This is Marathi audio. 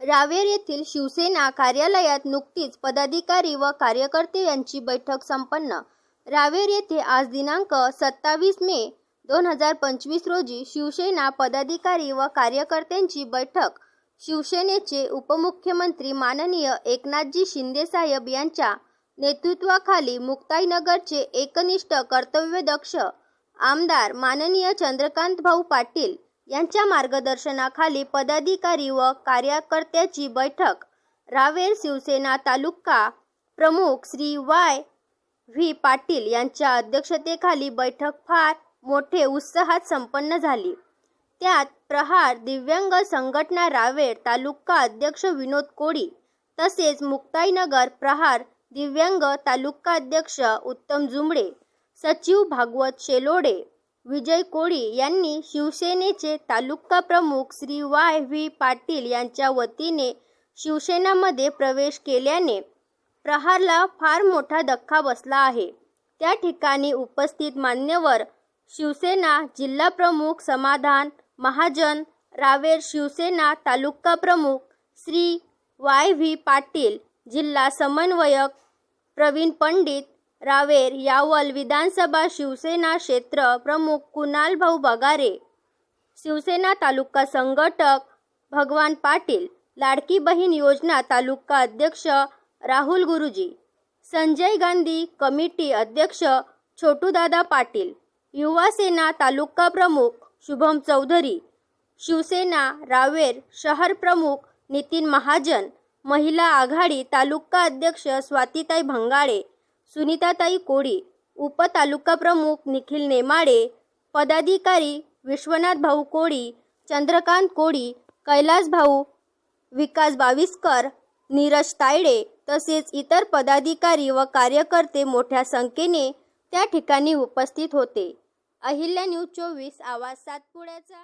रावेर येथील शिवसेना कार्यालयात नुकतीच पदाधिकारी व कार्यकर्ते यांची बैठक संपन्न. रावेर येथे आज दिनांक सत्तावीस मे दोन हजार पंचवीस रोजी शिवसेना पदाधिकारी व कार्यकर्त्यांची बैठक. शिवसेनेचे उपमुख्यमंत्री माननीय एकनाथजी शिंदेसाहेब यांच्या नेतृत्वाखाली मुक्ताईनगरचे एकनिष्ठ कर्तव्यदक्ष आमदार माननीय चंद्रकांत भाऊ पाटील यांच्या मार्गदर्शनाखाली पदाधिकारी व कार्यकर्त्याची बैठक. रावेर शिवसेना तालुका प्रमुख श्री वाय. व्ही. पाटील यांच्या अध्यक्षतेखाली बैठक फार मोठे उत्साहात संपन्न झाली. त्यात प्रहार दिव्यांग संघटना रावेर तालुका अध्यक्ष विनोद कोळी तसेच मुक्ताईनगर प्रहार दिव्यांग तालुका अध्यक्ष उत्तम जुमडे सचिव भागवत शेलोडे विजय कोळी यांनी शिवसेनेचे तालुका प्रमुख श्री वाय व्ही पाटील यांच्या वतीने शिवसेनामध्ये प्रवेश केल्याने प्रहारला फार मोठा धक्का बसला आहे. त्या ठिकाणी उपस्थित मान्यवर शिवसेना जिल्हा प्रमुख समाधान महाजन रावेर शिवसेना तालुका प्रमुख श्री वाय व्ही पाटील जिल्हा समन्वयक प्रवीण पंडित रावेर यावल विधानसभा शिवसेना क्षेत्र प्रमुख कुणाल भाऊ बगारे. शिवसेना तालुका संघटक भगवान पाटील. लाडकी बहीण योजना तालुका अध्यक्ष राहुल गुरुजी. संजय गांधी कमिटी अध्यक्ष छोटूदादा पाटील. युवा सेना तालुका प्रमुख शुभम चौधरी. शिवसेना रावेर शहर प्रमुख नितीन महाजन. महिला आघाडी तालुका अध्यक्ष स्वातीताई भंगाळे. सुनीताताई कोळी उपतालुका प्रमुख निखिल नेमाडे पदाधिकारी विश्वनाथ भाऊ कोळी चंद्रकांत कोळी कैलास भाऊ विकास बाविस्कर नीरज तायडे तसेच इतर पदाधिकारी व कार्यकर्ते मोठ्या संख्येने त्या ठिकाणी उपस्थित होते. अहिल्या न्यूज चोवीस आवाज सातपुड्याचा